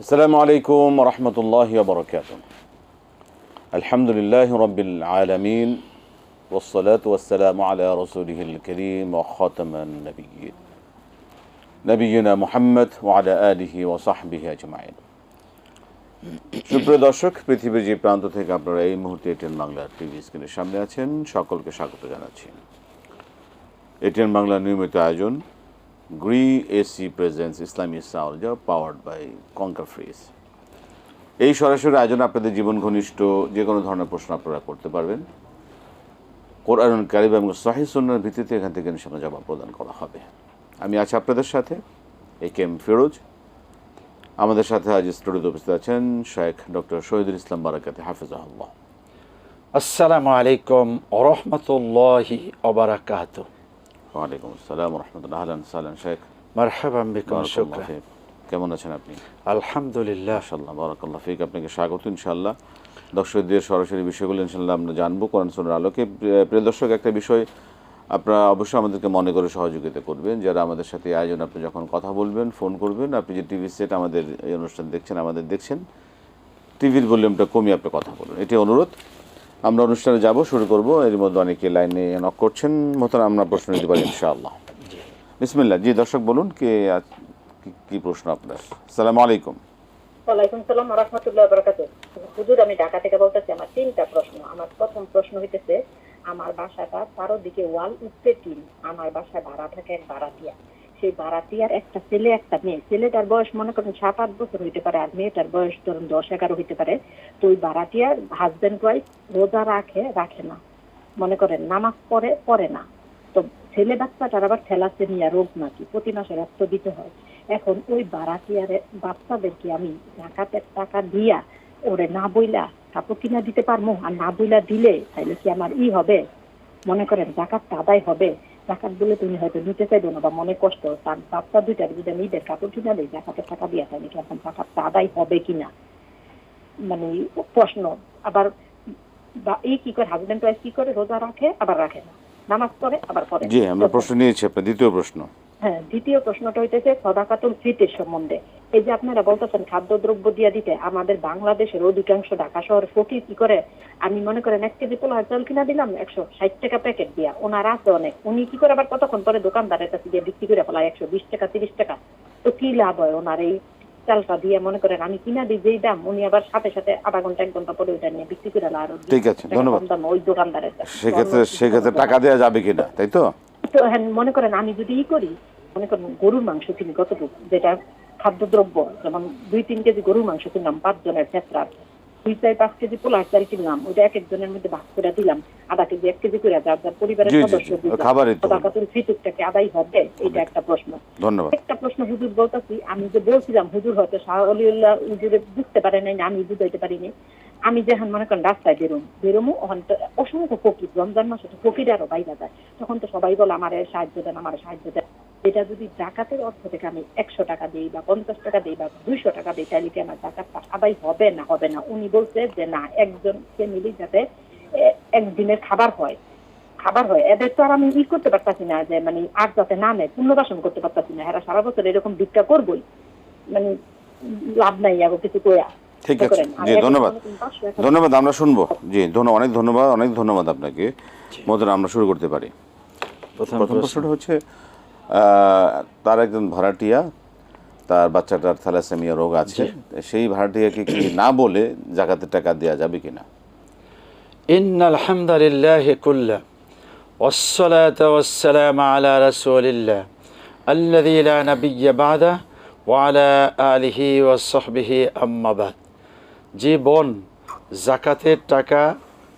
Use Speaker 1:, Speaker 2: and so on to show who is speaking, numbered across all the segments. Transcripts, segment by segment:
Speaker 1: السلام عليكم ورحمة الله وبركاته الحمد لله رب العالمين والصلاة والسلام على رسوله الكريم وخاتم النبيين نبينا محمد وعلى آله وصحبه أجمعين সুপ্রিয় দর্শক পৃথিবীর যে প্রান্ত থেকে আপনারা এই মুহূর্তে এটিএন বাংলার টিভি স্ক্রিনের সামনে আছেন সকলকে স্বাগত জানাচ্ছি এটিএন বাংলার নিয়মিত আয়োজন গ্রি এসি প্রেজেন্স ইসলামী সাউলজা পাওয়ার্ড বাই কঙ্কার ফ্রিজ এই সরাসরি আয়োজন আপনাদের জীবন ঘনিষ্ঠ যে কোনো ধরনের প্রশ্ন আপনারা করতে পারবেন। কোরআন কারিব এবং সাহি সুন্নার ভিত্তিতে এখান থেকে ইনশাল্লাহ জবাব প্রদান করা হবে। আমি আছি আপনাদের সাথে, এ কে এম ফিরোজ। আমাদের সাথে আজ স্টুডিওতে উপস্থিত আছেন শেখ ডক্টর শহীদুল ইসলাম বারাকাতে হাফিজ হাফিজাহুল্লাহ।
Speaker 2: আসসালামু আলাইকুম ওরহমতুল্লাহি ওবারাকাত
Speaker 1: ওয়ালাইকুম আসসালাম রহমতুল্লাহ আহলান সালান শেখ
Speaker 2: মারহাবাম বিকুম শুকরা
Speaker 1: কেমন আছেন আপনি?
Speaker 2: আলহামদুলিল্লাহ।
Speaker 1: মাশাল্লাহ বারাকাল্লাহ ফিক। আপনাকে স্বাগত ইনশাল্লাহ দর্শকদের সরাসরি বিষয়গুলো ইনশাল্লাহ আমরা জানব কোরআন সুন্নার আলোকে। প্রিয় দর্শক একটা বিষয় আপনারা অবশ্যই আমাদেরকে মনে করে সহযোগিতা করবেন যারা আমাদের সাথে আয়োজন আপনি যখন কথা বলবেন ফোন করবেন আপনি যে টিভি সেট আমাদের এই অনুষ্ঠান দেখছেন আমাদের দেখছেন টিভির ভলিউমটা কমিয়ে আপনি কথা বলুন। এটি অনুরোধ। আমরা অনুষ্ঠানে যাব, শুরু করব। এর মধ্যে অনেকে লাইনে নক করছেন। মতন আমরা প্রশ্ন নিতে পারি ইনশাআল্লাহ। বিসমিল্লাহ। জি, দর্শক বলুন, কে কি- প্রশ্ন আপনার? সালাম আলাইকুম।
Speaker 3: ওয়ালাইকুম সালাম রহমতুল্লাহ বরকাত হুজুর, আমি ঢাকা থেকে বলতেছি, আমার তিনটা প্রশ্ন। আমার প্রথম প্রশ্ন হইতেছে, আমার বাসাটা চারোদিকে ওয়াল উঠতে টিন আমার বাসায় ভাড়া থাকে এক ভাড়াটিয়া। সেই ভাড়াটিয়ার একটা ছেলে, একটা মেয়ে। ছেলেটার বয়স মনে করেন সাত, আট বছর হইতে পারে আর মেয়েটার বয়স ধরুন দশ, এগারো হইতে পারে। তো ওই ভাড়াটিয়ার হাজবেন্ড ওয়াইফ রোজা রাখে রাখে না। মনে করেন নামাজ পড়ে পড়ে না। তো ছেলে বাচ্চাটার আবার থ্যালাসেমিয়া রোগ নাকি? প্রতি মাসে রক্ত দিতে হয়। এখন ওই বারাটিয়ারে বাচ্চাদেরকে আমি জাকাতের টাকা দিয়া ওরে না বইলা কাপড় কিনা দিতে পারব আর না বইলা দিলে তাহলে কি আমার ই হবে? মনে করেন জাকাতটা আদায় হবে? জাকাত বলে তুমি হয়তো নিতে চাইবে না বা মনে কষ্ট তার বাচ্চা দুইটার যদি আমি ঈদের কাপড় কিনা দিই জাকাতের টাকা দিয়ে তাহলে কি এখন জাকাতটা আদায় হবে কিনা? মানে প্রশ্ন। আবার বা এই কি করে হাজবেন্ড ওয়াইফ কি করে রোজা রাখে আবার রাখে না। নামাজ পড়ে আবার পড়ে
Speaker 1: জি আমরা প্রশ্ন নিয়েছি আপনার দ্বিতীয় প্রশ্ন।
Speaker 3: হ্যাঁ দ্বিতীয় প্রশ্নটা হইতেছে সদাকাতুল ফিতের সম্বন্ধে। এই যে আপনারা বলতেছেন খাদ্যদ্রব্য দিয়ে দিতে আমাদের বাংলাদেশের অধিকাংশ ঢাকা শহর ফকির কি করে? আমি মনে করেন এক কেজি পোলা চাল কিনা দিলাম একশো ষাট টাকা প্যাকেট দিয়া। ওনার আছে অনেক। উনি কি করে আবার কতক্ষণ পরে দোকানদারের কাছে দিয়ে বিক্রি করে ফেলায়? একশো বিশ টাকা তিরিশ টাকা। তো কি লাভ হয় ওনার এই চালটা দিয়ে? মনে করেন আমি কিনা দিই যেই দাম উনি আবার সাথে সাথে আধা ঘণ্টা এক ঘণ্টা পরে ওইটা নিয়ে বিক্রি করে আরও
Speaker 1: ঠিক আছে, ধন্যবাদ।
Speaker 3: ওই দোকানদারের
Speaker 1: সেক্ষেত্রে সেক্ষেত্রে টাকা দেওয়া যাবে কিনা তাই তো?
Speaker 3: তো হ্যাঁ মনে করেন আমি যদি ই করি মনে করেন গরুর মাংস কিনি কতটুকু যেটা খাদ্যদ্রব্য যেমন দুই তিন কেজি গরুর মাংস কিনলাম পাঁচ জনের ক্ষেত্রে দুই চার পাঁচ কেজি পোলার চাল কিনলাম ওইটা এক একজনের মধ্যে ভাগ করে দিলাম আধা কেজি এক কেজি করে যার যার পরিবারের সদস্য
Speaker 1: তো।
Speaker 3: সদাকাতুল আদায় হবে এটা একটা প্রশ্ন।
Speaker 1: ধন্যবাদ।
Speaker 3: একটা প্রশ্ন হুজুর বলতেছি আমি যে বলছিলাম হুজুর হয়তো শাহ অলিউল্লাহ হুজুরে বুঝতে পারে নাই না আমি বুঝাইতে পারিনি। আমি যখন মনে করেন রাস্তায় বেরোম, বেরোমো, ওখান তো অসংখ্য ফকির, রমজান মাসে তো ফকির আরও বাইরা যায়। তখন তো সবাই বলে, আমার সাহায্য দেন, আমার সাহায্য দেন। এটা যদি জাকাতের অর্থ থেকে আমি একশো টাকা দিই বা পঞ্চাশ টাকা দিই বা দুইশো টাকা দিই, তাহলে কি আমার জাকাতটা আদায় হবে না? হবে না। উনি বলছে যে, না একজন ফ্যামিলি যাতে একদিনের খাবার হয় খাবার হয়। এদের তো আর আমি ই করতে পারতাছি না যে মানে আর যাতে না নেয়, পুনর্বাসন করতে পারতাছি না। এরা সারা বছর এরকম ভিক্ষা করবই। মানে লাভ নাই আরও কিছু কইয়া
Speaker 1: ঠিক আছে
Speaker 3: করেন। আর
Speaker 1: জি
Speaker 3: এখন
Speaker 1: ধন্যবাদ
Speaker 3: মনে করেন পাঁচশো, এখন
Speaker 1: ধন্যবাদ আমরা শুনবো জি ধন্য অনেক ধন্যবাদ অনেক ধন্যবাদ আপনাকে মতন আমরা শুরু করতে পারি
Speaker 2: প্রথম
Speaker 1: প্রথম
Speaker 2: প্রশ্ন
Speaker 1: প্রশ্নটা হচ্ছে আহ, তার একজন ভাড়াটিয়া তার বাচ্চাটার থ্যালাসেমিয়া রোগ আছে সেই ভাড়াটিয়াকে কি না বলে জাকাতের টাকা দেওয়া যাবে কিনা
Speaker 2: إن الحمد لله كله والصلاة والسلام على رسول الله الذي لا نبي بعده وعلى آله وصحبه أما بعد যে বোন, জাকাতের টাকা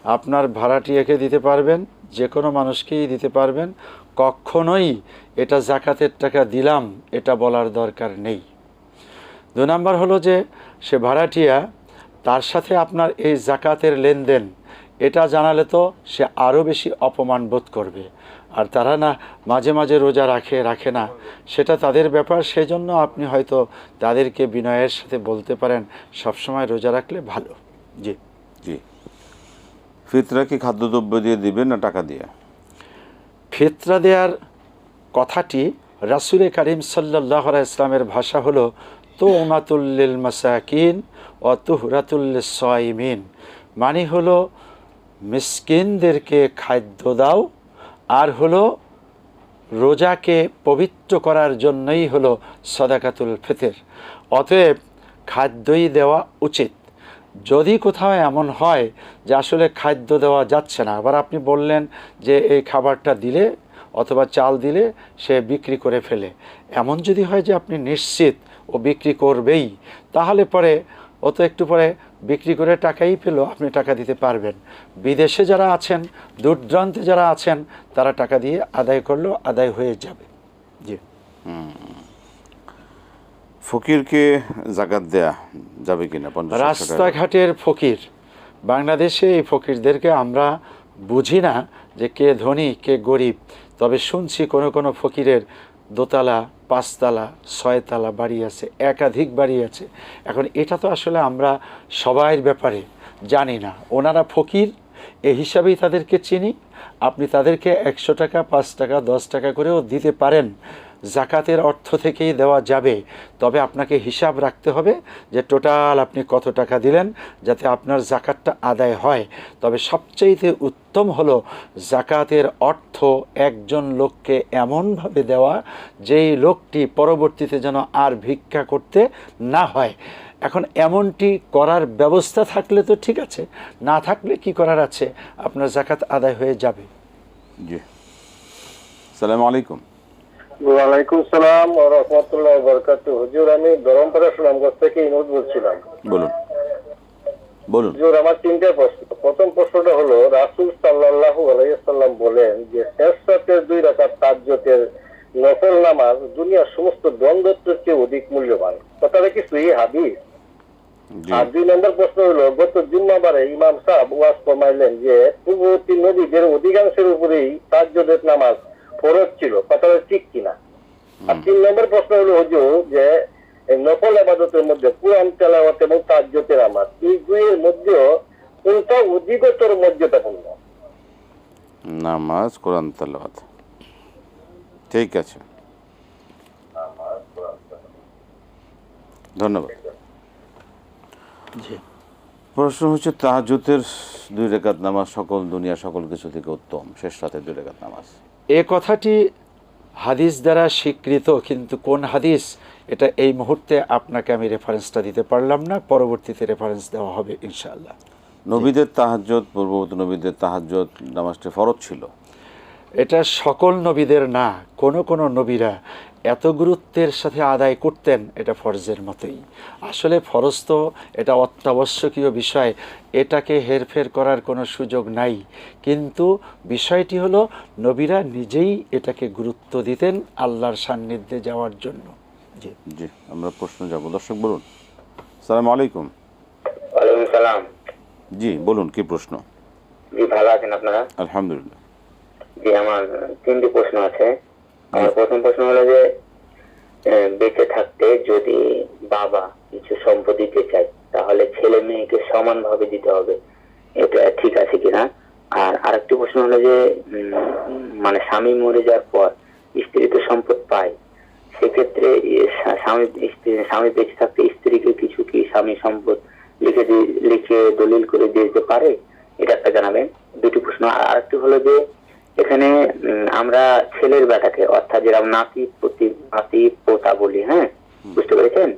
Speaker 2: আপনার ভাড়াটিয়াকে দিতে পারবেন, যে কোনো মানুষকেই দিতে পারবেন। কখনোই এটা জাকাতের টাকা দিলাম, এটা বলার দরকার নেই। দু নম্বর হলো যে, সে ভাড়াটিয়া তার সাথে আপনার এই জাকাতের লেনদেন, এটা জানালে তো সে আরও বেশি অপমান বোধ করবে। আর তারা না মাঝে মাঝে রোজা রাখে রাখে না। সেটা তাদের ব্যাপার সেজন্য আপনি হয়তো তাদেরকে বিনয়ের সাথে বলতে পারেন সবসময় রোজা রাখলে ভালো। জি।
Speaker 1: জি। ফিতরা কি খাদ্যদ্রব্য দিয়ে দিবেন না টাকা দিয়ে?
Speaker 2: ফিতরা দেওয়ার কথাটি রাসুলে করিম সাল্লাহ ইসলামের ভাষা হলো তুমাতুল্লিল মাসাকিন ও তুহরাতুল্লিল সাইমিন। মানে হলো মিসকিনদেরকে খাদ্য দাও আর হলো রোজাকে পবিত্র করার জন্যই হলো সদাকাতুল ফিতর। অতএব খাদ্যই দেওয়া উচিত। যদি কোথাও এমন হয় যে আসলে খাদ্য দেওয়া যাচ্ছে না, আবার আপনি বললেন যে এই খাবারটা দিলে অথবা চাল দিলে সে বিক্রি করে ফেলে। এমন যদি হয় যে আপনি নিশ্চিত ও বিক্রি করবেই, তাহলে পরে ও তো একটু পরে বিক্রি করে টাকাই পেল আপনি টাকা দিতে পারবেন। বিদেশে যারা আছেন দূরদূরান্তে যারা আছেন তারা টাকা দিয়ে আদায় করলেও আদায় হয়ে যাবে। জি।
Speaker 1: ফকিরকে জাকাত দেয়া যাবে কিনা?
Speaker 2: রাস্তাঘাটের ফকির। বাংলাদেশে এই ফকিরদেরকে আমরা বুঝি না যে কে ধনী কে গরিব। তবে শুনছি কোনো কোনো ফকিরের দোতলা, পাঁচতলা, ছয়তলা বাড়ি আছে, একাধিক বাড়ি আছে। এখন এটা তো আসলে আমরা সবাইয়ের ব্যাপারে জানি না। ওনারা ফকির, এ হিসাবেই তাদেরকে চিনি। আপনি তাদেরকে একশো টাকা, পাঁচ টাকা, দশ টাকা করেও দিতে পারেন। জাকাতের অর্থ থেকেই দেওয়া যাবে। তবে আপনাকে হিসাব রাখতে হবে যে টোটাল আপনি কত টাকা দিলেন যাতে আপনার জাকাতটা আদায় হয়। তবে সবচাইতে উত্তম হলো জাকাতের অর্থ একজন লোককে এমনভাবে দেওয়া যেই লোকটি পরবর্তীতে যেন আর ভিক্ষা করতে না হয়। এখন এমনটি করার ব্যবস্থা থাকলে তো ঠিক আছে, না থাকলে কি করার আছে? আপনার জাকাত আদায় হয়ে যাবে।
Speaker 1: জি। সালাম আলাইকুম।
Speaker 4: ওয়ালাইকুম সালাম ও রহমতুল্লাহ বরকাত হুজুর আমি ধরমপাড়া সুনামগঞ্জ থেকে ইনুদ বলছিলাম
Speaker 1: বলুন। বলুন।
Speaker 4: হুজুর আমার তিনটে প্রশ্ন। প্রথম প্রশ্নটা হলো রাসুল সাল্লাল্লাহু আলাইসাল্লাম বলেন যে শেষ রাতের দুই রাকাত নফল নামাজ দুনিয়ার সমস্ত দ্বন্দ্বের চেয়ে অধিক মূল্যবান। কথাটা কি সহি হাদিস? আর দুই নম্বর প্রশ্ন হলো গত জুম্মাবারে ইমাম সাহেব ওয়াজ ফরমাইলেন যে পূর্ববর্তী নদীদের অধিকাংশের উপরেই তাজ্জদের নামাজ ফরজ ছিল কথাটা ঠিক কিনা? আর তিন নম্বর প্রশ্ন হলো হুজুর যে এই নকল আবাদতের মধ্যে কোরআন তেলাওয়াত এবং তাজ্জতের আমার এই দুইয়ের মধ্যে কোনটা অধিকতর মর্যাদাপূর্ণ?
Speaker 1: নামাজ কোরআন তালাওয়াত। ঠিক আছে। ধন্যবাদ।
Speaker 2: জি।
Speaker 1: প্রশ্ন হচ্ছে তাহাজুতের দুই রেখাত নামাজ সকল দুনিয়া সকল কিছু থেকে উত্তম। শেষ রাতে দুই রেখাত নামাজ।
Speaker 2: এ কথাটি হাদিস দ্বারা স্বীকৃত কিন্তু কোন হাদিস? এটা এই মুহূর্তে আপনাকে আমি রেফারেন্সটা দিতে পারলাম না পরবর্তীতে রেফারেন্স দেওয়া হবে ইনশাআল্লাহ।
Speaker 1: নবীদের তাহাজ্জত পূর্ববর্তী নবীদের তাহাজ্জত নামাজটি ফরজ ছিল?
Speaker 2: এটা সকল নবীদের না কোন কোন নবীরা এত গুরুত্বের সাথে আদায় করতেন এটা ফরজের মতোই। আসলে ফরজ তো এটা অত্যাবশ্যকীয় বিষয় এটাকে হেরফের করার কোনো সুযোগ নাই। কিন্তু বিষয়টি হলো নবীরা নিজেই এটাকে গুরুত্ব দিতেন আল্লাহর সান্নিধ্যে যাওয়ার জন্য। জি।
Speaker 1: জি আমরা প্রশ্ন যাব। দর্শক বলুন। সালাম আলাইকুম।
Speaker 5: ওয়ালাইকুম সালাম।
Speaker 1: জি বলুন কি প্রশ্ন?
Speaker 5: জি ভালো আছেন আপনারা?
Speaker 1: আলহামদুলিল্লাহ।
Speaker 5: জি আমার তিনটি প্রশ্ন আছে। প্রথম প্রশ্ন হলো যে বেঁচে থাকতে যদি বাবা কিছু সম্পদ দিতে চায়, তাহলে ছেলে মেয়েকে সমানভাবে দিতে হবে। এটা ঠিক আছে কিনা? আর আরেকটি প্রশ্ন হলো যে মানে স্বামী মরে যাওয়ার পর স্ত্রী তো সম্পদ পায়, সেক্ষেত্রে স্বামী স্বামী বেঁচে থাকতে স্ত্রীকে কিছু কি স্বামী সম্পদ লিখে লিখে দলিল করে দিয়ে দিতে পারে? এটা একটা জানাবেন। দুটি প্রশ্ন। আর আরেকটি হলো যে এখানে আমরা ছেলের বেটাকে অর্থাৎ যেরকম নাতি পুতি নাতি পোতা বলি হ্যাঁ? বুঝতে পেরেছেন?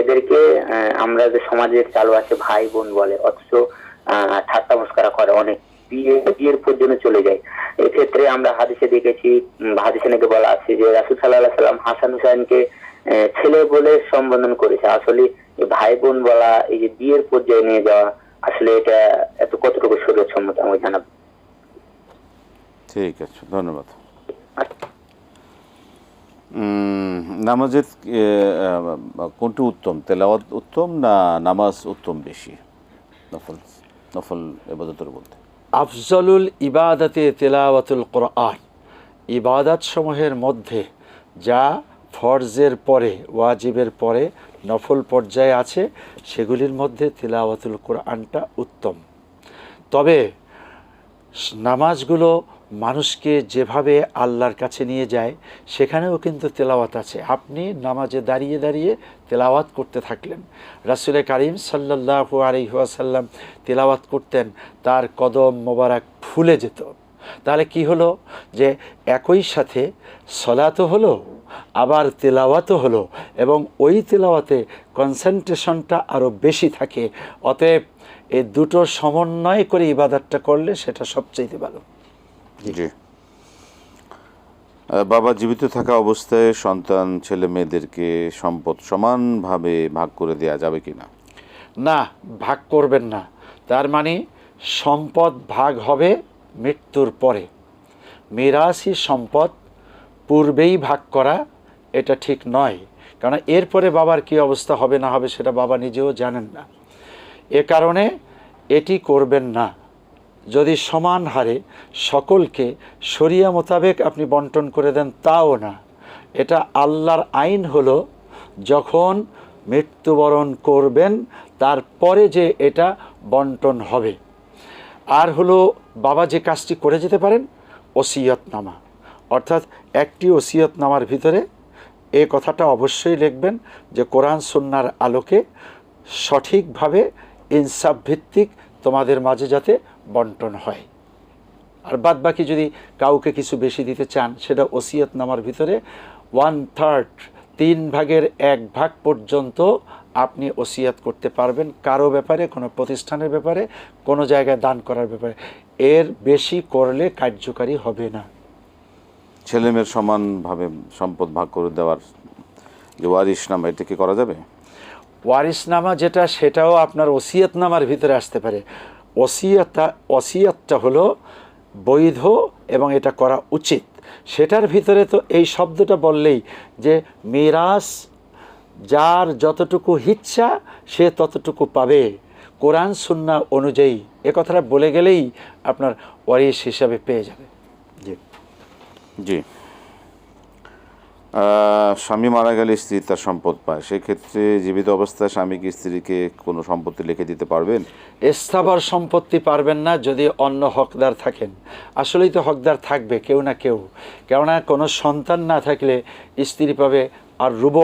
Speaker 5: এদেরকে আমরা যে সমাজের চালু আছে ভাই বোন বলে অথচ ঠাট্টা মস্কারা করে অনেক। বিয়ে বিয়ের পর্যন্ত চলে যায়। এক্ষেত্রে আমরা হাদিসে দেখেছি হাদিসে নাকি বলা আছে যে রাসুল সাল্লাহ সাল্লাম হাসান হুসাইনকে ছেলে বলে সম্বোধন করেছে। আসলে ভাই বোন বলা এই যে বিয়ের পর্যায়ে নিয়ে যাওয়া আসলে এটা এত কতটুকু শরীর সম্মত আমাকে জানাব।
Speaker 1: ঠিক আছে, ধন্যবাদ। নামাজের কোনটি উত্তম, তেলাওয়াত উত্তম না নামাজ উত্তম বেশি? নফল নফল এবাদতের বলতে
Speaker 2: আফজলুল ইবাদাতে তেলাওয়াতুল কোরআন ইবাদাত সমূহের মধ্যে যা ফরজের পরে, ওয়াজিবের পরে নফল পর্যায়ে আছে, সেগুলির মধ্যে তিলাওয়াতুল কোরআনটা উত্তম। তবে নামাজগুলো মানুষকে যেভাবে আল্লাহর কাছে নিয়ে যায়, সেখানেও কিন্তু তেলাওয়াত আছে। আপনি নামাজে দাঁড়িয়ে দাঁড়িয়ে তেলাওয়াত করতে থাকলেন। রাসুল করিম সাল্লাহু আলহিহাসাল্লাম তেলাওয়াত করতেন, তার কদম মোবারক ফুলে যেত। তাহলে কি হলো? যে একই সাথে সলাতো হলো, আবার তেলাওয়াতও হলো, এবং ওই তেলাওয়াতে কনসেন্ট্রেশনটা আরও বেশি থাকে। অতএব এই দুটো সমন্বয় করে ইবাদতটা করলে সেটা সবচেয়ে ভালো।
Speaker 1: জি। বাবা জীবিত থাকা অবস্থায় সন্তান, ছেলে মেয়েদেরকে সম্পদ সমানভাবে ভাগ করে দেয়া যাবে কিনা
Speaker 2: না? না, ভাগ করবেন না। তার মানে সম্পদ ভাগ হবে মৃত্যুর পরে। মিরাসি সম্পদ পূর্বেই ভাগ করা এটা ঠিক নয়। কারণ এরপরে বাবার কি অবস্থা হবে না হবে সেটা বাবা নিজেও জানেন না। এ কারণে এটি করবেন না। যদি সমান হারে সকলকে শরিয়া মোতাবেক আপনি বন্টন করে দেন, তাও না। এটা আল্লাহর আইন হলো, যখন মৃত্যুবরণ করবেন, তারপরে যে এটা বন্টন হবে। আর হলো, বাবা যে কাজটি করে যেতে পারেন, ওসিয়তনামা। অর্থাৎ একটি ওসিয়তনামার ভিতরে এ কথাটা অবশ্যই লিখবেন যে, কোরআন সুন্নার আলোকে সঠিকভাবে ইনসাফ ভিত্তিক তোমাদের মাঝে যাতে বন্টন হয়। আর বাদ বাকি যদি কাউকে কিছু বেশি দিতে চান, সেটা ওসিয়তনামার ভিতরে ওয়ান থার্ড তিন ভাগের এক ভাগ পর্যন্ত আপনি ওসিয়াত করতে পারবেন কারও ব্যাপারে, কোনো প্রতিষ্ঠানের ব্যাপারে, কোনো জায়গায় দান করার ব্যাপারে। এর বেশি করলে কার্যকারী হবে না।
Speaker 1: ছেলেমেয়ের সমানভাবে সম্পদ ভাগ করে দেওয়ার যে ওয়ারিশ নামা এটা কি করা যাবে?
Speaker 2: ওয়ারিসনামা যেটা, সেটাও আপনার ওসিয়তনামার ভিতরে আসতে পারে। ওসিয়তটা ওসিয়তটা হলো বৈধ এবং এটা করা উচিত। সেটার ভিতরে তো এই শব্দটা বললেই যে মিরাস, যার যতটুকু ইচ্ছা, সে ততটুকু পাবে। কোরআন, সুন্না অনুযায়ী। এ কথাটা বলে গেলেই আপনার ওয়ারিস হিসাবে পেয়ে যাবে। জি।
Speaker 1: জি। স্বামী মারা গেলে স্ত্রী তার সম্পদ পায়। সেক্ষেত্রে জীবিত অবস্থায় স্বামীকে স্ত্রীকে কোনো সম্পত্তি লিখে দিতে পারবেন?
Speaker 2: স্থাবর সম্পত্তি পারবেন না যদি অন্য হকদার থাকেন। আসলেই তো হকদার থাকবে, কেউ না কেউ। কেননা কোনো সন্তান না থাকলে স্ত্রী পাবে আর রুব।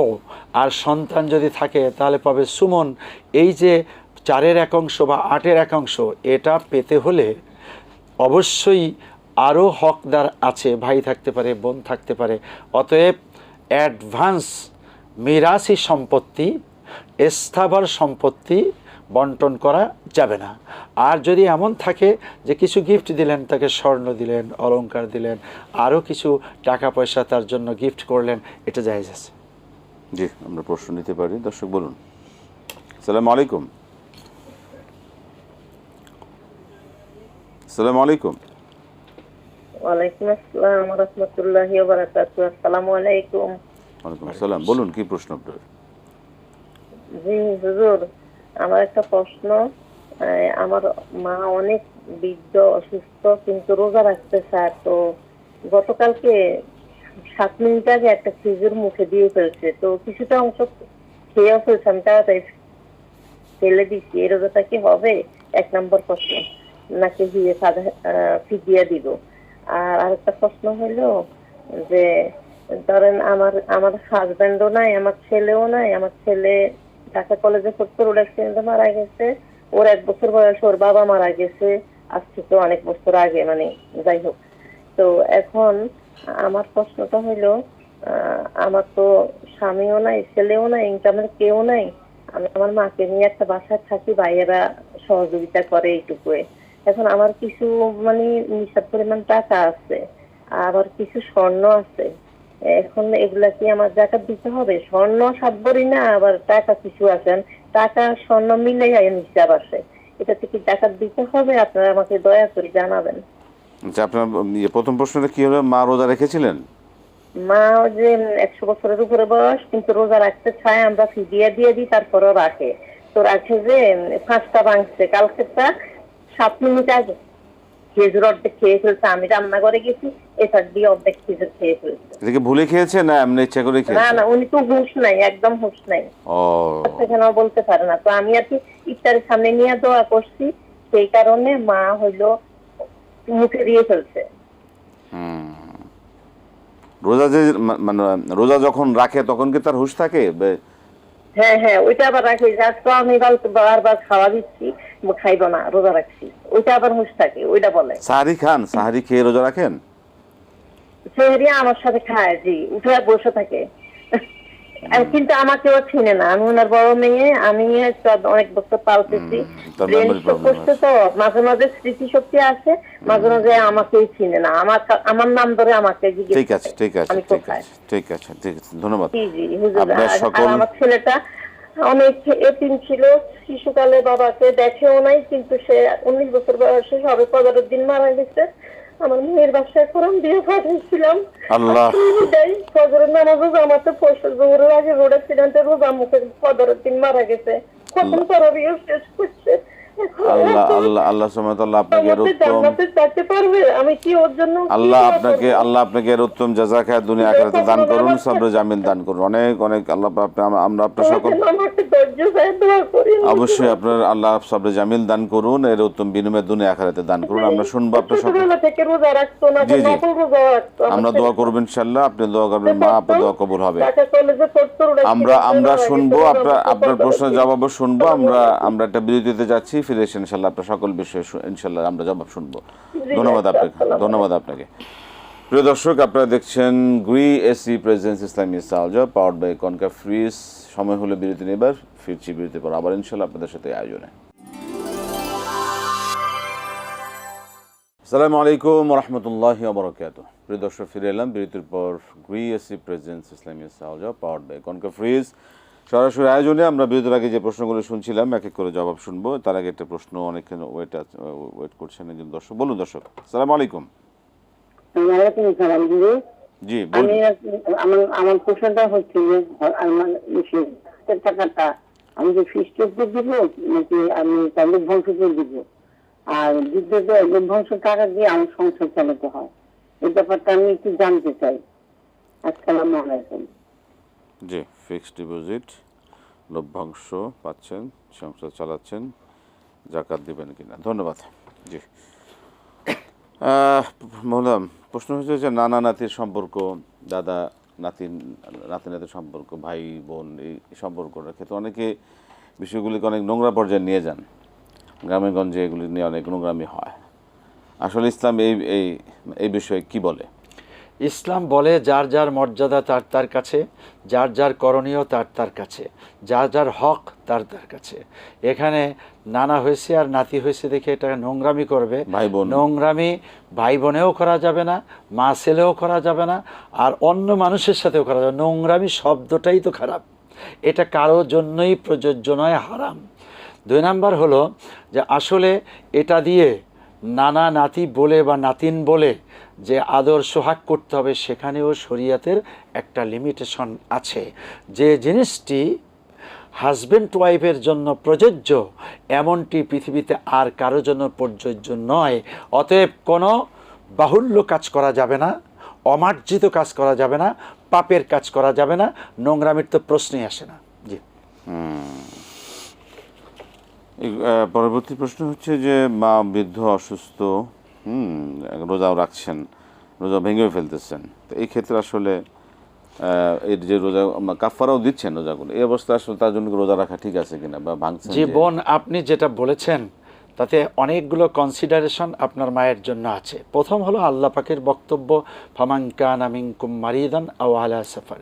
Speaker 2: আর সন্তান যদি থাকে, তাহলে পাবে সুমন। এই যে চারের একাংশ বা আটের একাংশ এটা পেতে হলে অবশ্যই আরও হকদার আছে, ভাই থাকতে পারে, বোন থাকতে পারে। অতএব অ্যাডভান্স মিরাসি সম্পত্তি, স্থাবর সম্পত্তি বন্টন করা যাবে না। আর যদি এমন থাকে যে কিছু গিফট দিলেন, তাকে স্বর্ণ দিলেন, অলংকার দিলেন, আরও কিছু টাকা পয়সা তার জন্য গিফট করলেন, এটা জায়েজ আছে।
Speaker 1: জি, আমরা প্রশ্ন নিতে পারি। দর্শক, বলুন। সালাম আলাইকুম। সালাম আলাইকুম।
Speaker 6: ওয়ালাইকুম আসসালাম রহমতুল্লাহি বারাকাতু আসসালামু আলাইকুম।
Speaker 1: ওয়ালাইকুম আসসালাম। বলুন কি প্রশ্ন আপনার?
Speaker 6: জি হুজুর আমার একটা প্রশ্ন। আমার মা অনেক বৃদ্ধ অসুস্থ কিন্তু রোজা রাখতে চায়। তো গতকালকে সাত মিনিট আগে একটা খেজুর মুখে দিয়ে ফেলছে। তো কিছুটা অংশ খেয়ে ফেলছে। আমি তাড়াতাড়ি ফেলে দিচ্ছি। এই রোজাটা কি হবে? এক নম্বর প্রশ্ন। নাকি দিয়ে সাদা ফিদিয়া দিব? আর আরেকটা প্রশ্ন হলো যে, ধরেন আমার আমার হাজবেন্ডও নাই, আমার ছেলেও নাই, আমার ছেলে ঢাকা কলেজে পড়তো রোড অ্যাক্সিডেন্টে মারা গেছে, ওর এক বছর বয়স, ওর বাবা মারা গেছে আজ থেকে অনেক বছর আগে মানে যাই হোক। তো এখন আমার প্রশ্নটা হলো আমার তো স্বামীও নাই, ছেলেও নাই ইনকামের কেউ নাই, আমি আমার মাকে নিয়ে একটা বাসায় থাকি, ভাইয়েরা সহযোগিতা করে এইটুকুয়ে এখন আমার কিছু মানে নিঃস্বাদ পরিমাণ টাকা আছে আবার কিছু স্বর্ণ আছে। এখন এগুলা কি আমার জাকাত দিতে হবে। স্বর্ণ ভরি না আবার টাকা কিছু আছেন টাকা স্বর্ণ মিলেই হিসাব আছে। এটাতে কি জাকাত দিতে হবে? আপনারা আমাকে দয়া করে জানাবেন।
Speaker 1: আচ্ছা আপনার ইয়ে, প্রথম প্রশ্নটা কি হলো? মা রোজা রেখেছিলেন?
Speaker 6: মা যে একশো বছরের উপরে বয়স কিন্তু রোজা রাখতে চায় আমরা ফিদিয়া দিয়ে দিই তারপরেও রাখে। তো রাখে যে পাঁচটা ভাঙছে কালকেটা সাত মিনিট আগে খেজুর অর্ধেক খেয়ে ফেলছে আমি রান্না করে গেছি এটার দিয়ে অর্ধেক খেজুর খেয়ে ফেলছে।
Speaker 1: ভুলে খেয়েছে না এমনি ইচ্ছা করে খেয়েছে?
Speaker 6: না উনি তো হুঁশ নাই একদম হুঁশ নাই।
Speaker 1: ও।
Speaker 6: সেখানে বলতে পারে না। তো আমি আর কি ইফতারের সামনে নিয়ে দোয়া করছি সেই কারণে মা হইল মুখে দিয়ে ফেলছে।
Speaker 1: রোজা যে মানে রোজা যখন রাখে তখন কি তার হুঁশ থাকে?
Speaker 6: হ্যাঁ হ্যাঁ ওইটা আবার রাখি। আজকে আমি বারবার খাওয়া দিচ্ছি খাইবো না রোজা রাখছি। ওইটা আবার হুশ থাকে ওইটা বলে।
Speaker 1: সাহারি খান সাহারি খেয়ে রোজা রাখেন?
Speaker 6: সেহরিয়া আমার সাথে খায় জি উঠে বসে থাকে। কিন্তু আমাকে ও চিনে না আমি ওনার বড় মেয়ে আমি অনেক বছর তো মাঝে মাঝে স্মৃতি শক্তি আসে মাঝে মাঝে আমাকেই চিনে না। আমার আমার নাম ধরে আমাকে
Speaker 1: ঠিক আছে ঠিক আছে ঠিক আছে ঠিক আছে ধন্যবাদ।
Speaker 6: জি জি আমার ছেলেটা অনেক এতিম ছিল শিশুকালে বাবাকে দেখেও নাই কিন্তু সে উনিশ বছর বয়সে সবে পনেরো দিন মারা গেছে। আমার মেয়ের বাসায় কোরআন দিয়ে পাঠিয়েছিলাম।
Speaker 1: আল্লাহ।
Speaker 6: ফজরের নামাজও জামাতে ফসল জোহরের আগে রোড অ্যাক্সিডেন্টে রোজা মুখে পনেরো দিন মারা গেছে। কখন তরবিও শেষ করছে।
Speaker 1: আল্লাহ আল্লাহ আপনাকে
Speaker 6: আমি কি ওর জন্য
Speaker 1: আল্লাহ আপনাকে আল্লাহ আপনাকে এর উত্তম খায় দুনিয়া আখিরাতে দান করুন সবরে জামিল দান করুন। অনেক অনেক আল্লাহ আপনি আমরা- আমরা আপনার সকল অবশ্যই আপনার আল্লাহ সবরে জামিল দান করুন এর উত্তম বিনিময়ে দুনিয়া আখিরাতে দান করুন। আমরা শুনব আপনার সকল
Speaker 6: থেকে রোজা রাখতো না
Speaker 1: জি, জি। আমরা দোয়া করব ইনশাল্লাহ আপনি দোয়া করবেন মা আপনার দোয়া কবুল হবে। আমরা আমরা শুনব আপনার আপনার প্রশ্নের
Speaker 6: ছিল।
Speaker 1: জবাবও শুনব আমরা আমরা একটা বিরতিতে যাচ্ছি ফিরে এসে ইনশাল্লাহ আপনার সকল বিষয়ে ইনশাল্লাহ আমরা জবাব শুনব। ধন্যবাদ আপনাকে ধন্যবাদ আপনাকে। প্রিয় দর্শক আপনারা দেখছেন গ্রি এসি প্রেসিডেন্স ইসলামী সালজা পাওয়ার বাই কনকা ফ্রিজ সময় হলো বিরতি নেবার ফিরছি বিরতি পর। আবার ইনশাল্লাহ আপনাদের সাথে আয়োজনে। সালামু আলাইকুম রহমতুল্লাহ বরকাত প্রিয় দর্শক, ফিরে এলাম বিরতির পর গ্রি এসি প্রেসিডেন্স ইসলামী সালজা পাওয়ার বাই কনকা ফ্রিজ সরাসরি আয়োজনে আমরা বিরতির আগে যে প্রশ্নগুলো শুনছিলাম, এক এক করে জবাব শুনব। তার আগে একটা প্রশ্ন অনেকক্ষণ ওয়েট ওয়েট করছেন একজন দর্শক। বলুন দর্শক সালাম আলাইকুম। জি
Speaker 7: আমি আমার আমার প্রশ্নটা হচ্ছে যে আমার ইসে, টাকাটা আমি যে ফিস্টে দিব নাকি আমি তার লভ্যাংশতে দিব? আর দ্বিতীয়ত লভ্যাংশ টাকা দিয়ে আমার সংসার চালাতে হয় এই ব্যাপারটা আমি একটু জানতে চাই। আসসালামু আলাইকুম।
Speaker 1: জি ফিক্সড ডিপোজিট লভ্যাংশ পাচ্ছেন সংসার চালাচ্ছেন জাকাত দিবেন কিনা? ধন্যবাদ। জি। মহলাম প্রশ্ন হচ্ছে যে নানা নাতির সম্পর্ক, দাদা, নাতি নাতি নাতির সম্পর্ক, ভাই, বোন, এই সম্পর্কটার ক্ষেত্রে অনেকে বিষয়গুলিকে অনেক নোংরা পর্যায়ে নিয়ে যান। গ্রামে গঞ্জে এগুলি নিয়ে অনেক নোংরামি হয়। আসলে ইসলাম এই এই এই বিষয়ে কি বলে?
Speaker 2: ইসলাম বলে যার যার মর্যাদা তার তার কাছে, যার যার করণীয় তার তার কাছে, যার যার হক তার তার কাছে। এখানে নানা হয়েছে আর নাতি হয়েছে দেখে এটা নোংরামি করবে।
Speaker 1: ভাই বোন।
Speaker 2: নোংরামি ভাই বোনেও করা যাবে না মা ছেলেও করা যাবে না আর অন্য মানুষের সাথেও করা যাবে নোংরামি শব্দটাই তো খারাপ। এটা কারোর জন্যই প্রযোজ্য নয় হারাম। দুই নাম্বার হলো যে আসলে এটা দিয়ে নানা নাতি বলে বা নাতিন বলে যে আদর সোহাগ করতে হবে সেখানেও শরীয়তের একটা লিমিটেশন আছে। যে জিনিসটি হাজব্যান্ড ওয়াইফের জন্য প্রযোজ্য, এমনটি পৃথিবীতে আর কারও জন্য প্রযোজ্য নয়। অতএব কোনো বাহুল্য কাজ করা যাবে না, অমার্জিত কাজ করা যাবে না, পাপের কাজ করা যাবে না, নোংরামির তো প্রশ্নই আসে না। জি।
Speaker 1: পরবর্তী প্রশ্ন হচ্ছে যে, মা বৃদ্ধ অসুস্থ, হুম, রোজাও রাখছেন, রোজা ভেঙেও ফেলতেছেন, তো এই ক্ষেত্রে আসলে এর যে রোজা কাফারাও দিচ্ছেন রোজাগুলো। এই অবস্থা আসলে তার জন্য রোজা রাখা ঠিক আছে কিনা বা ভাঙছেন
Speaker 2: জি
Speaker 1: যে-
Speaker 2: বোন আপনি যেটা বলেছেন, তাতে অনেকগুলো কনসিডারেশন আপনার মায়ের জন্য আছে। প্রথম হলো আল্লাহ পাকের বক্তব্য ফামাঙ্কান আমিনকুম মারিদান আও আলা সাফার।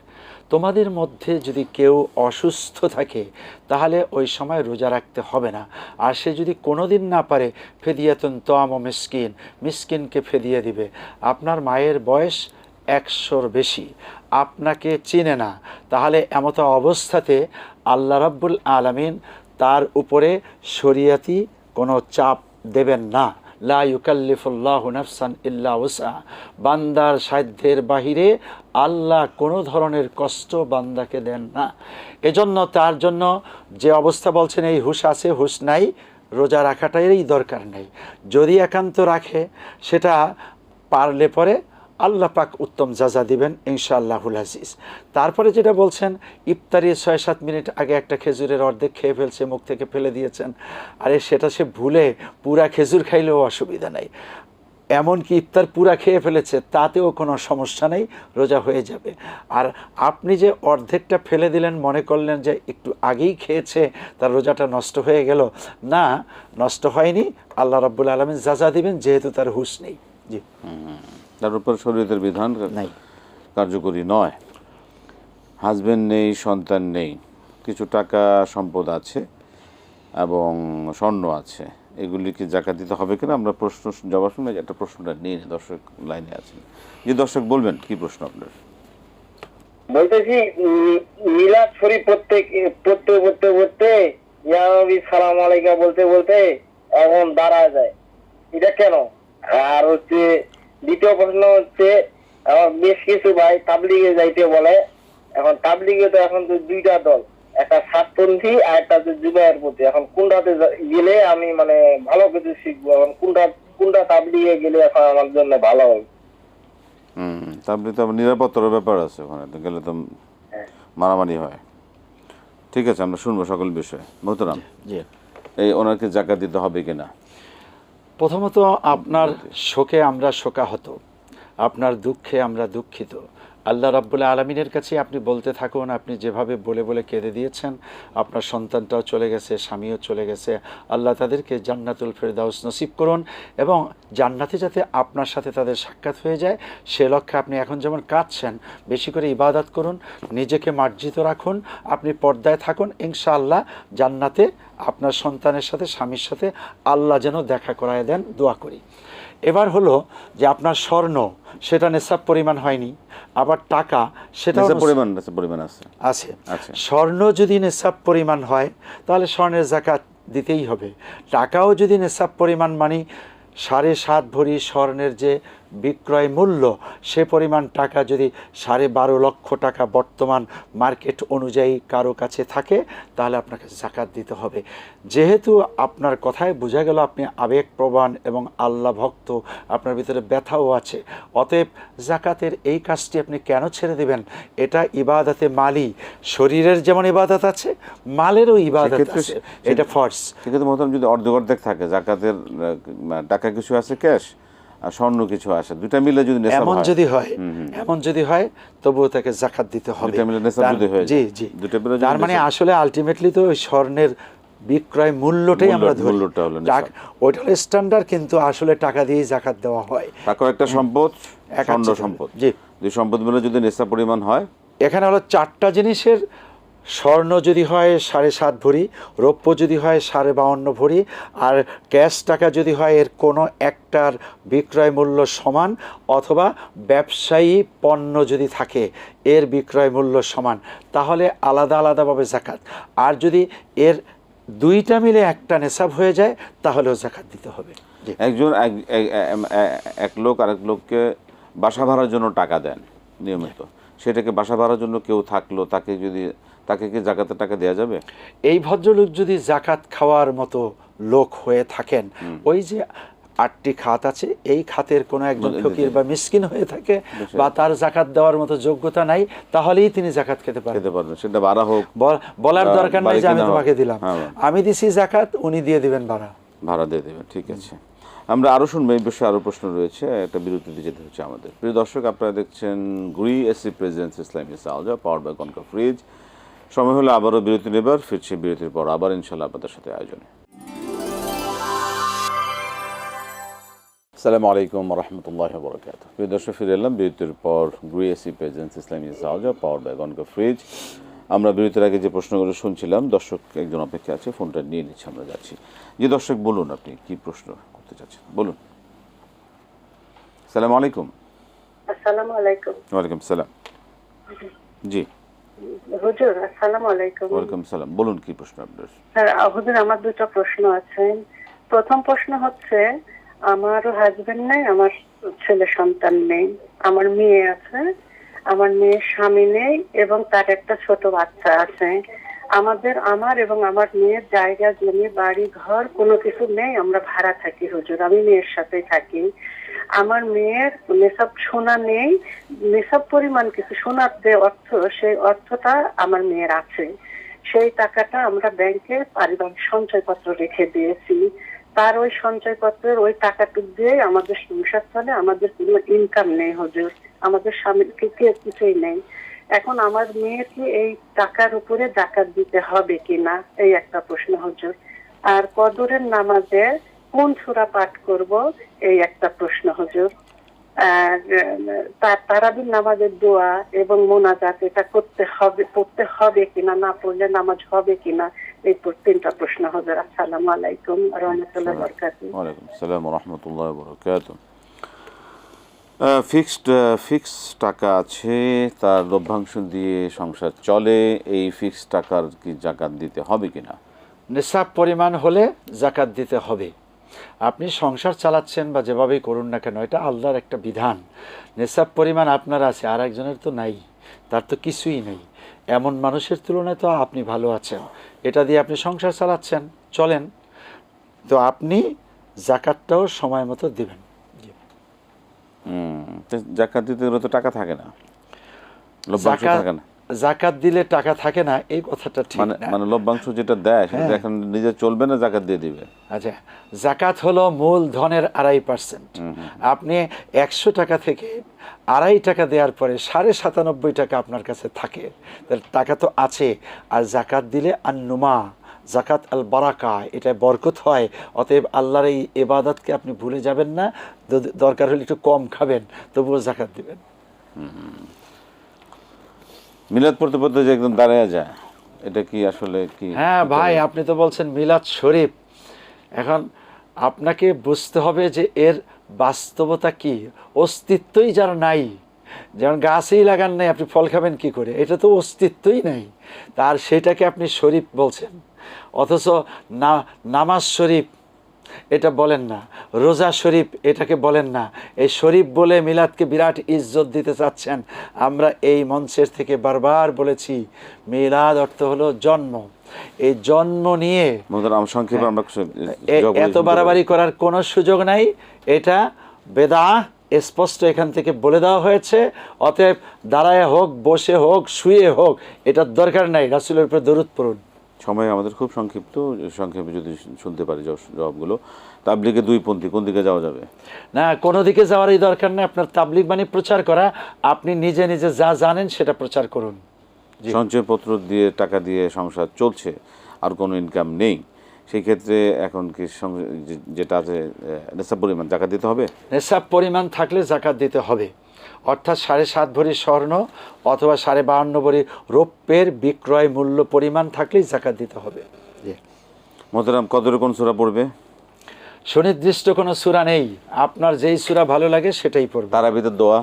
Speaker 2: তোমাদের মধ্যে যদি কেউ অসুস্থ থাকে, তাহলে ওই সময় রোজা রাখতে হবে না। আর সে যদি কোনো দিন না পারে, ফেদিয়াতুন তোয়াম মিসকিন, মিসকিনকে ফেদিয়ে দিবে। আপনার মায়ের বয়স একশোর বেশি। আপনাকে চিনে না। তাহলে এমতো অবস্থাতে আল্লাহ রাব্বুল আলামিন তার উপরে শরিয়াতি কোনো চাপ দেবেন না। লা ইউকাল্লিফুল্লাহ নাফসান ইল্লা উসা বান্দার সাধ্যের বাহিরে আল্লাহ কোনো ধরনের কষ্ট বান্দাকে দেন না। এজন্য তার জন্য যে অবস্থা বলছেন, এই হুশ আছে, হুশ নাই, রোজা রাখাটাই দরকার নেই। যদি একান্ত রাখে, সেটা পারলে পরে আল্লাহ পাক উত্তম যাজা দিবেন ইনশাআল্লাহুল আজিজ। তারপরে যেটা বলছেন, ইফতারি ছয় সাত মিনিট আগে একটা খেজুরের অর্ধেক খেয়ে ফেলছে, মুখ থেকে ফেলে দিয়েছেন। আরে সেটা সে ভুলে পুরা খেজুর খাইলেও অসুবিধা নাই। এমনকি ইফতার পুরা খেয়ে ফেলেছে, তাতেও কোনো সমস্যা নেই, রোজা হয়ে যাবে। আর আপনি যে অর্ধেকটা ফেলে দিলেন, মনে করলেন যে একটু আগেই খেয়েছে, তার রোজাটা নষ্ট হয়ে গেল। না, নষ্ট হয়নি। আল্লাহ রাব্বুল আলমিন যাজা দিবেন, যেহেতু তার হুশ নেই। জি।
Speaker 1: তার উপর শরীয়তের বিধান
Speaker 2: নাই।
Speaker 1: কার্যকরী নয়। হাজবেন্ড নেই সন্তান নেই কিছু টাকা সম্পদ আছে এবং স্বর্ণ আছে। এগুলি কি জাকাত দিতে হবে কিনা আমরা প্রশ্ন জবাব শুনে একটা প্রশ্নটা নিয়ে দর্শক লাইনে আছেন। যে দর্শক বলবেন কি প্রশ্ন আপনার?
Speaker 4: বলতেছি মিলাদ শরীফ প্রত্যেক পড়তে পড়তে পড়তে ইয়ানবী সালাম আলাইকা বলতে বলতে এখন দাঁড়ায় যায়। এটা কেন? আর হচ্ছে দ্বিতীয় প্রশ্ন হচ্ছে আমার বেশ কিছু ভাই তাবলিগে যাইতে বলে। এখন তাবলিগে তো এখন তো দুইটা দল একটা সাতপন্থী আর একটা হচ্ছে জুবাইয়ের প্রতি। এখন কোনটাতে গেলে আমি মানে ভালো কিছু শিখব? এখন কোনটা কোনটা তাবলিগে গেলে এখন আমার জন্য ভালো হবে?
Speaker 1: হুম তারপরে তো নিরাপত্তার ব্যাপার আছে ওখানে তো গেলে তো মারামারি হয়। ঠিক আছে আমরা শুনব সকল বিষয়ে। মোহতারাম
Speaker 2: জি।
Speaker 1: এই ওনাকে জাকাত দিতে হবে কিনা?
Speaker 2: প্রথমত আপনার শোকে আমরা শোকাহত আপনার দুঃখে আমরা দুঃখিত আল্লাহ রাব্বুল আলমিনের কাছে আপনি বলতে থাকুন, আপনি যেভাবে বলে বলে কেঁদে দিয়েছেন, আপনার সন্তানটাও চলে গেছে, স্বামীও চলে গেছে, আল্লাহ তাদেরকে জান্নাতুল ফেরদাউস নসিব করুন এবং জান্নাতে যাতে আপনার সাথে তাদের সাক্ষাৎ হয়ে যায়, সে লক্ষ্যে আপনি এখন যেমন কাঁদছেন, বেশি করে ইবাদত করুন, নিজেকে মার্জিত রাখুন, আপনি পর্দায় থাকুন, ইনশাআল্লাহ জান্নাতে আপনার সন্তানের সাথে, স্বামীর সাথে আল্লাহ যেন দেখা করায় দেন, দোয়া করি। এবার হলো যে আপনার স্বর্ণ সেটা নেশাব পরিমাণ হয়নি আবার টাকা
Speaker 1: সেটা পরিমাণ পরিমাণ আছে।
Speaker 2: আছে। স্বর্ণ যদি নেশাব পরিমাণ হয় তাহলে স্বর্ণের জাকাত দিতেই হবে। টাকাও যদি নেশাব পরিমাণ মানি সাড়ে সাত ভরি স্বর্ণের যে বিক্রয় মূল্য সে পরিমাণ টাকা যদি সাড়ে বারো লক্ষ টাকা বর্তমান মার্কেট অনুযায়ী কারও কাছে থাকে তাহলে আপনাকে জাকাত দিতে হবে। যেহেতু আপনার কথায় বোঝা গেল আপনি আবেগপ্রবণ এবং আল্লাহ ভক্ত আপনার ভিতরে ব্যথাও আছে অতএব জাকাতের এই কাজটি আপনি কেন ছেড়ে দেবেন? এটা ইবাদতে মালি শরীরের যেমন ইবাদত আছে মালেরও ইবাদত আছে। এটা ফর্স
Speaker 1: সেক্ষেত্রে মহতারাম যদি অর্ধেক অর্ধেক থাকে জাকাতের টাকা কিছু আছে ক্যাশ আর স্বর্ণ কিছু আছে দুইটা মিলে যদি
Speaker 2: এমন যদি হয় এমন যদি হয় তবুও তাকে জাকাত দিতে হবে।
Speaker 1: মিলে যদি হয়ে
Speaker 2: জি জি।
Speaker 1: দুইটা মিলে
Speaker 2: তার মানে আসলে আলটিমেটলি তো ওই স্বর্ণের বিক্রয় মূল্যটাই আমরা ধরি। টাক- ওইটা স্ট্যান্ডার্ড কিন্তু আসলে টাকা দিয়েই জাকাত দেওয়া হয়।
Speaker 1: টাকাও একটা সম্পদ? স্বর্ণ সম্পদ।
Speaker 2: জি।
Speaker 1: দুই সম্পদ মিলে যদি নেশাব পরিমাণ হয়?
Speaker 2: এখানে হলো চারটা জিনিসের স্বর্ণ যদি হয় সাড়ে সাত ভরি, রৌপ্য যদি হয় সাড়ে বাউন্ন ভরি, আর ক্যাশ টাকা যদি হয় এর কোনো একটার বিক্রয় মূল্য সমান অথবা ব্যবসায়ী পণ্য যদি থাকে এর বিক্রয় মূল্য সমান, তাহলে আলাদা আলাদাভাবে জাকাত। আর যদি এর দুইটা মিলে একটা নেশাব হয়ে যায়, তাহলেও জাকাত দিতে হবে।
Speaker 1: একজন এক- লোক আরেক লোককে বাসা ভাড়ার জন্য টাকা দেন নিয়মিত। সেটাকে বাসা ভাড়ার জন্য কেউ থাকল, তাকে যদি তাকে কি জাকাতের টাকা দেওয়া যাবে?
Speaker 2: এই ভদ্রলোক যদি জাকাত খাওয়ার মতো লোক হয়ে থাকেন ওই যে আটটি খাত আছে এই খাতের কোনো একজন ফকির বা মিসকিন হয়ে থাকে বা তার জাকাত দেওয়ার মতো যোগ্যতা নাই তাহলেই তিনি জাকাত খেতে পারেন।
Speaker 1: খেতে পারবেন। সেটা বাড়া হোক
Speaker 2: বলার দরকার নাই যে আমি তোমাকে দিলাম।
Speaker 1: হ্যাঁ।
Speaker 2: আমি দিছি জাকাত উনি দিয়ে দিবেন ভাড়া।
Speaker 1: ভাড়া দিয়ে দেবেন ঠিক আছে। আমরা আরও শুনব এই বিষয়ে আরও প্রশ্ন রয়েছে একটা বিরতিতে যেতে হচ্ছে আমাদের। প্রিয় দর্শক আপনারা দেখছেন গুই এসি প্রেজেন্স ইসলামী সালজা পাওয়ার বাই কনকা ফ্রিজ। সময় হলো আবারও বিরতি নেবার ফিরছে বিরতির পর আবার ইনশাল্লাহ আপনাদের সাথে আয়োজনে। আসসালামু আলাইকুম রহমতুল্লাহ বরকাত প্রিয় দর্শক ফিরে এলাম বিরতির পর গুই এসি প্রেজেন্স ইসলামী সালজা পাওয়ার বাই কনকা ফ্রিজ আমরা বিরতির আগে যে প্রশ্নগুলো শুনছিলাম দর্শক একজন অপেক্ষা আছে ফোনটা নিয়ে নিচ্ছে আমরা যাচ্ছি। যে দর্শক বলুন আপনি কি প্রশ্ন করতে চাচ্ছেন? বলুন। সালাম আলাইকুম।
Speaker 8: আসসালামু আলাইকুম।
Speaker 1: ওয়ালাইকুম সালাম। জি।
Speaker 8: হুজুর আসসালামু আলাইকুম।
Speaker 1: ওয়ালাইকুম সালাম। বলুন কি প্রশ্ন আপনার?
Speaker 8: স্যার হুজুর আমার দুটো প্রশ্ন আছে। প্রথম প্রশ্ন হচ্ছে আমারও হাজবেন্ড নেই আমার ছেলে সন্তান নেই আমার মেয়ে আছে আমার মেয়ের স্বামী নেই এবং তার একটা ছোট বাচ্চা আছে। আমাদের আমার এবং আমার মেয়ের জায়গা জমি বাড়ি ঘর কোনো কিছু নেই আমরা ভাড়া থাকি হুজুর আমি মেয়ের সাথে থাকি। আমার মেয়ের নেশাব সোনা নেই। নেশাব পরিমাণ কিছু সোনার যে অর্থ, সেই অর্থটা আমার মেয়ের আছে। সেই টাকাটা আমরা ব্যাংকে পারিবারিক সঞ্চয়পত্র রেখে দিয়েছি। তার ওই সঞ্চয়পত্রের ওই টাকাটুক দিয়ে আমাদের সংসার চলে, আমাদের কোনো ইনকাম নেই হুজুর। আমাদের স্বামীর কিছুই নেই। এখন আমার মেয়েকে এই টাকার উপরে ডাকাত দিতে হবে কিনা, এই একটা প্রশ্ন হুজুর। আর কদরের নামাজে কোন সূরা পাঠ করব? এই একটা প্রশ্ন হুজুর। আর তার তারাবির নামাজের দোয়া এবং মোনাজাত এটা করতে হবে পড়তে হবে কিনা না পড়লে নামাজ হবে কিনা এই তিনটা প্রশ্ন হবে আসসালামু আলাইকুম রহমতুল্লাহ বরকাত
Speaker 1: ওয়ালাইকুম আসসালাম রহমতুল্লাহ বরকাত ফিক্সড ফিক্সড টাকা আছে তার লভ্যাংশ দিয়ে সংসার চলে এই ফিক্সড টাকার কি জাকাত দিতে হবে কিনা?
Speaker 2: নিসাব পরিমাণ হলে জাকাত দিতে হবে। আপনি সংসার চালাচ্ছেন বা যেভাবেই করুন না কেন এটা আল্লাহর একটা বিধান। নিসাব পরিমাণ আপনার আছে আর একজনের তো নাই তার তো কিছুই নেই। এমন মানুষের তুলনায় তো আপনি ভালো আছেন। এটা দিয়ে আপনি সংসার চালাচ্ছেন চলেন। তো আপনি জাকাতটাও সময় মতো দেবেন।
Speaker 1: হুম, তো জাকাত দিতে গেলে তো টাকা থাকে না। থাকে না।
Speaker 2: জাকাত দিলে টাকা থাকে না এই কথাটা ঠিক
Speaker 1: মানে
Speaker 2: না।
Speaker 1: মানে লভ্যাংশ যেটা দেয় সেটা
Speaker 2: হ্যাঁ।
Speaker 1: এখন নিজে চলবে না জাকাত দিয়ে দিবে?
Speaker 2: আচ্ছা জাকাত হলো মূল ধনের আড়াই পার্সেন্ট। আপনি একশো টাকা থেকে আড়াই টাকা দেওয়ার পরে সাড়ে সাতানব্বই টাকা আপনার কাছে থাকে। তাহলে টাকা তো আছে আর জাকাত দিলে আন্নুমা জাকাত আল বারাকা এটা বরকত হয়। অতএব আল্লাহর এই এবাদতকে আপনি ভুলে যাবেন না। দরকার হলে একটু কম খাবেন তবুও জাকাত দিবেন।
Speaker 1: মিলাদ পড়তে পড়তে যে একদম দাঁড়ায় যায় এটা কি আসলে কি
Speaker 2: হ্যাঁ ভাই আপনি তো বলছেন মিলাদ শরীফ। এখন আপনাকে বুঝতে হবে যে এর বাস্তবতা কি অস্তিত্বই যার নাই। যেমন গাছেই লাগান নাই আপনি ফল খাবেন কি করে? এটা তো অস্তিত্বই নাই। তার সেটাকে আপনি শরীফ বলছেন। অথচ না নামাজ শরীফ এটা বলেন না। রোজা শরীফ এটাকে বলেন না। এই শরীফ বলে মিলাদকে বিরাট ইজ্জত দিতে চাচ্ছেন। আমরা এই মঞ্চের থেকে বারবার বলেছি মিলাদ অর্থ হলো জন্ম। এই জন্ম নিয়ে
Speaker 1: জবাব
Speaker 2: এত বাড়াবাড়ি করার কোনো সুযোগ নাই। এটা বেদা স্পষ্ট এখান থেকে বলে দেওয়া হয়েছে। অতএব দাঁড়ায় হোক বসে হোক শুয়ে হোক এটার দরকার নাই। রাসুলের উপরে দরুদ পড়ুন।
Speaker 1: সময় আমাদের খুব সংক্ষিপ্ত সংক্ষেপে যদি শুনতে পারি জব- জবাবগুলো তাবলিগে দুই পন্থী কোন দিকে যাওয়া যাবে?
Speaker 2: না কোনো দিকে যাওয়ারই দরকার নেই আপনার তাবলিগ মানে প্রচার করা আপনি নিজে নিজে যা জানেন সেটা প্রচার করুন।
Speaker 1: সঞ্চয়পত্র দিয়ে টাকা দিয়ে সংসার চলছে আর কোনো ইনকাম নেই। সেই ক্ষেত্রে এখন কি যেটা আছে আহ, নেশা পরিমাণ টাকা দিতে হবে?
Speaker 2: নেশাব পরিমাণ থাকলে জাকাত দিতে হবে। অর্থাৎ সাড়ে সাত ভরি স্বর্ণ অথবা সাড়ে বাহান্ন ভরি রৌপ্যের বিক্রয় মূল্য পরিমাণ থাকলেই জাকাত দিতে হবে।
Speaker 1: মোহতারাম কদরে কোন সুরা পড়বে?
Speaker 2: সুনির্দিষ্ট কোনো সূরা নেই। আপনার যেই সূরা ভালো লাগে সেটাই পড়বেন।
Speaker 1: তারাবিদের দোয়া?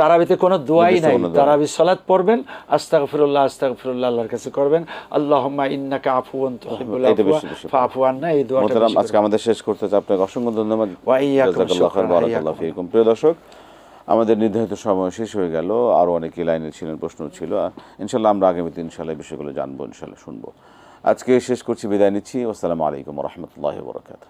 Speaker 2: তারাবিতে কোনো দোয়াই নাই। তারাবি সালাত পড়বেন আস্তাগফিরুল্লাহ আস্তাগফিরুল্লাহ আল্লাহর কাছে করবেন। আল্লাহুম্মা ইন্নাকা আফুওয়ান তুহিব্বুল আফওয়া আন্না এই দোয়াটা
Speaker 1: আজকে আমাদের শেষ করতে আপনাকে অসংখ্য ধন্যবাদ।
Speaker 2: ওয়া ইয়াকুম শুকরান,
Speaker 1: বারাকাল্লাহু
Speaker 2: হাইয়াকুম।
Speaker 1: প্রিয় দর্শক আমাদের নির্ধারিত সময় শেষ হয়ে গেল। আরও অনেকে লাইনে ছিলেন, প্রশ্ন ছিল। ইনশাল্লাহ আমরা আগামী ইনশাল্লাহ সালে বিষয়গুলো জানব, ইনশাল্লাহ শুনব। আজকে শেষ করছি, বিদায় নিচ্ছি। আসসালামু আলাইকুম রহমতুল্লাহ বরকাত